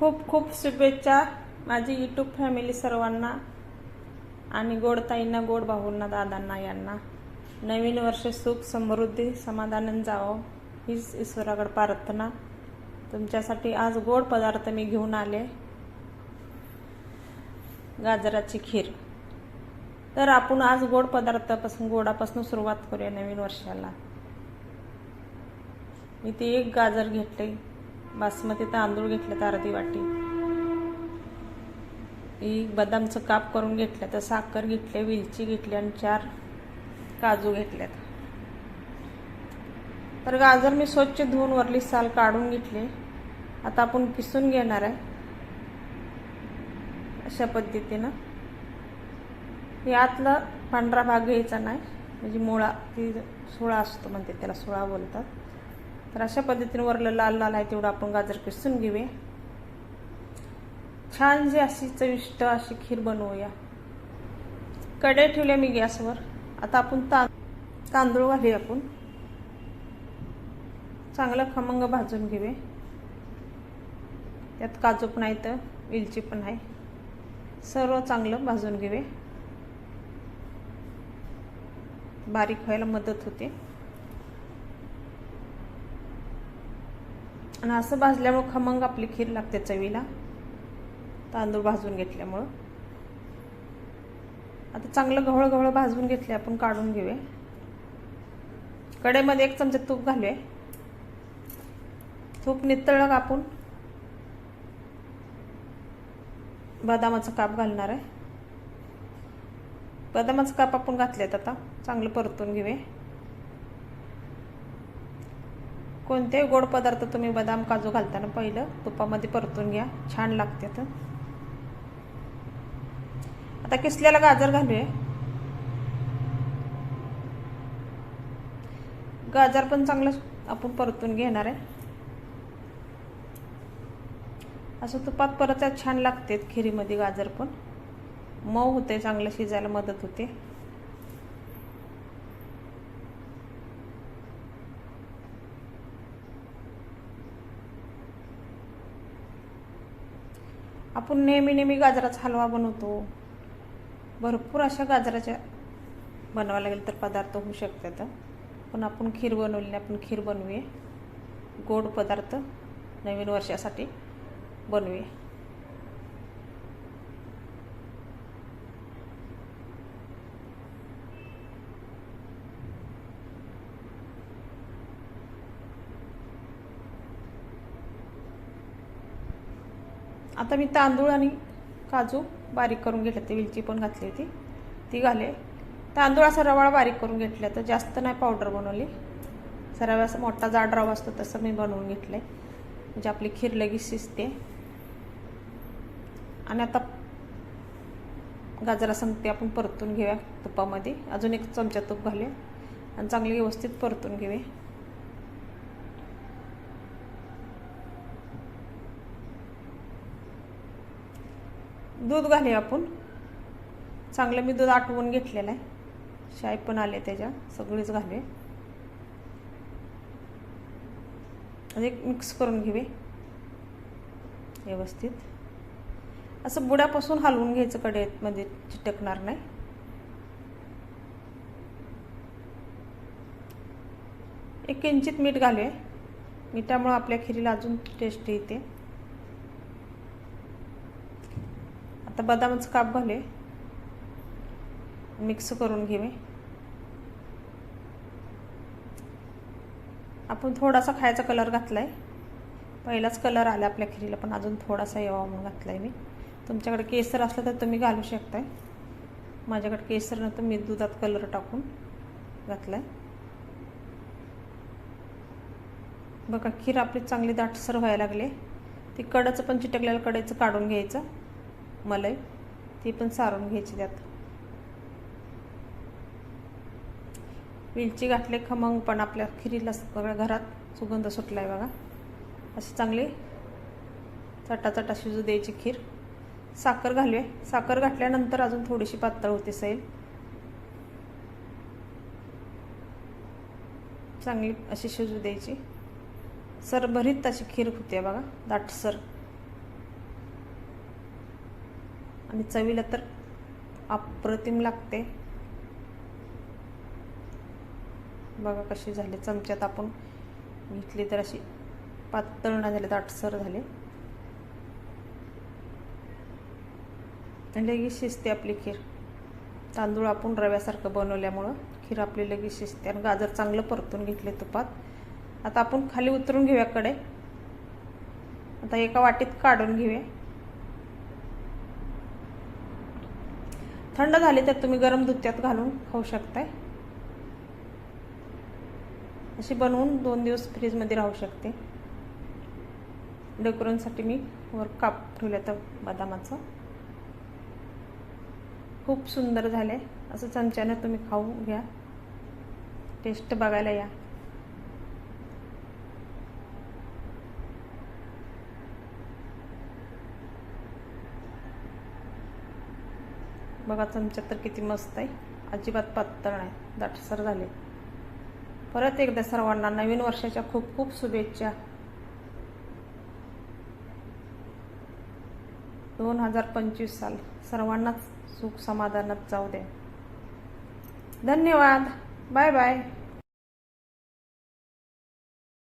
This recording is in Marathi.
खूप खूप शुभेच्छा माझी यूट्यूब फॅमिली सर्वांना आणि गोडताईंना गोड भाऊंना दादांना यांना. नवीन वर्ष सुख समृद्धी समाधानानं जावं. हीच ईश्वराकडे प्रार्थना. तुमच्यासाठी आज गोड पदार्थ मी घेऊन आले. गाजराची खीर. तर आपण आज गोड पदार्थापासून गोडापासून सुरुवात करूया नवीन वर्षाला. मी ती एक गाजर घेतले. बासमती तांदूळ घेतले तर अर्धी वाटी. एक बदामचं काप करून घेतलं तर साखर घेतले वेलची घेतली आणि चार काजू घेतल्यात तर गाजर मी स्वच्छ धुवून वरली साल काढून घेतली. आता आपण किसून घेणार आहे. अशा पद्धतीनं. हे आतला पांढरा भाग घ्यायचा नाही. म्हणजे मुळा ती सोळा असतो म्हणते त्याला सोळा बोलतात. तर अशा पद्धतीने वरलं लाल लाल आहे तेवढं आपण गाजर किसून घेऊया. छान जी अशी चविष्ट अशी खीर बनवूया. कडे ठेवल्या मी गॅसवर. आता आपण ता तांदूळ घालूया आपण. चांगलं खमंग भाजून घेऊया. त्यात काजू पण आहे तर वेलची पण आहे. सर्व चांगलं भाजून घेऊया. बारीक व्हायला मदत होते. आणि असं भाजल्यामुळं खमंग आपली खीर लागते चवीला. तांदूळ भाजून घेतल्यामुळं. आता चांगलं गव्हळ गव्हळ भाजून घेतले आपण काढून घेऊया. कडेमध्ये एक चमचा तूप घालूया. तूप नितळ का आपण? बदामाचं काप घालणार आहे. बदामाचं काप आपण घातलेत आता. चांगलं परतून घेऊया. कोणतेही गोड पदार्थ तुम्ही बदाम काजू घालताना पहिलं? तुपामध्ये परतून घ्या. छान लागते तर. आता किसल्याला गाजर घालूया. गाजर पण चांगलं आपण परतून घेणार आहे. असं तुपात परत छान लागते खिरीमध्ये गाजर पण. मऊ होते चांगलं शिजायला मदत होते. आपण नेहमी नेहमी गाजराचा हलवा बनवतो. भरपूर अशा गाजराच्या बनवायला लागेल तर पदार्थ होऊ शकतात. पण आपण खीर बनवली आपण खीर बनवूया. गोड पदार्थ नवीन वर्षासाठी बनवूया. आता मी तांदूळ आणि काजू बारीक करून घेतले. ते वेलची पण घातली होती. ती घाले. तांदूळ असा रवाळा बारीक करून घेतला तर जास्त नाही पावडर बनवली. सराव असा मोठा जाड रवा असतो तसं मी बनवून घेतलं आहे म्हणजे आपली खीर लगेच शिजते. आणि आता गाजरा ते आपण परतून घेऊया तुपामध्ये. अजून एक चमचा तूप घालूया. आणि चांगली व्यवस्थित परतून घेऊया. दूध घालूया आपण. चांगलं मी दूध आटवून घेतलेलं आहे. शाई पण आले त्याच्या सगळीच घालूया. आणि एक मिक्स करून घेऊया. व्यवस्थित. असं बुड्यापासून हलवून घ्यायचं कडेमध्ये चिटकणार नाही. एक किंचित मीठ घालूया. मिठामुळं आपल्या खिरीला अजून टेस्ट येते. आता बदामाचं काप घाले मिक्स करून घेऊ आपण थोडासा खायचा कलर घातला आहे पहिलाच कलर आला आपल्या खिरीला पण अजून थोडासा यावा म्हणून घातला आहे मी. तुमच्याकडे केसर असलं तर तुम्ही घालू शकताय. माझ्याकडे केसर नंतर मी दुधात कलर टाकून घातला आहे बघा खीर आपली चांगली दाटसर व्हायला लागले. ती कडाचं पण चिटकलेलं कडेचं काढून घ्यायचं. मलाई ती पण सारून घ्यायची त्यात. वेलची घातले खमंग पण आपल्या खिरीला सगळ्या घरात सुगंध सुटला आहे बघा. अशी चांगली चटाचटा शिजू द्यायची खीर. साखर घालूया. साखर घातल्यानंतर अजून थोडीशी पातळ होते सैल. चांगली अशी शिजू द्यायची. सरभरीत अशी खीर होते बघा. दाटसर. आणि चवीला तर अप्रतिम लागते. बघा कशी झाली. चमच्यात आपण घेतली तर अशी पातळ ना झाले दाटसर झाले. लगेच शिजते आपली खीर. तांदूळ आपण रव्यासारखं बनवल्यामुळं खीर आपली लगेच शिजते आणि गाजर चांगलं परतून घेतले तुपात. आता आपण खाली उतरून घेऊया कडे आता एका वाटीत काढून घेऊया. थंड झाली तर तुम्ही गरम दूध त्यात घालून खाऊ शकताय. अशी बनवून दोन दिवस फ्रीजमध्ये राहू शकते. डेकोरेशनसाठी मी वर काप ठेवलं तर बदामाचं. खूप सुंदर झाले असं चमच्यानं तुम्ही खाऊ घ्या. टेस्ट बघायला या. बघा चमचा तर किती मस्त आहे. अजिबात पातळ नाही. दाटसर झाले. परत एकदा सर्वांना नवीन वर्षाच्या खूप खूप शुभेच्छा. दोन हजार पंचवीस साल. सर्वांनाच सुख समाधानात जाऊ दे धन्यवाद. Bye bye.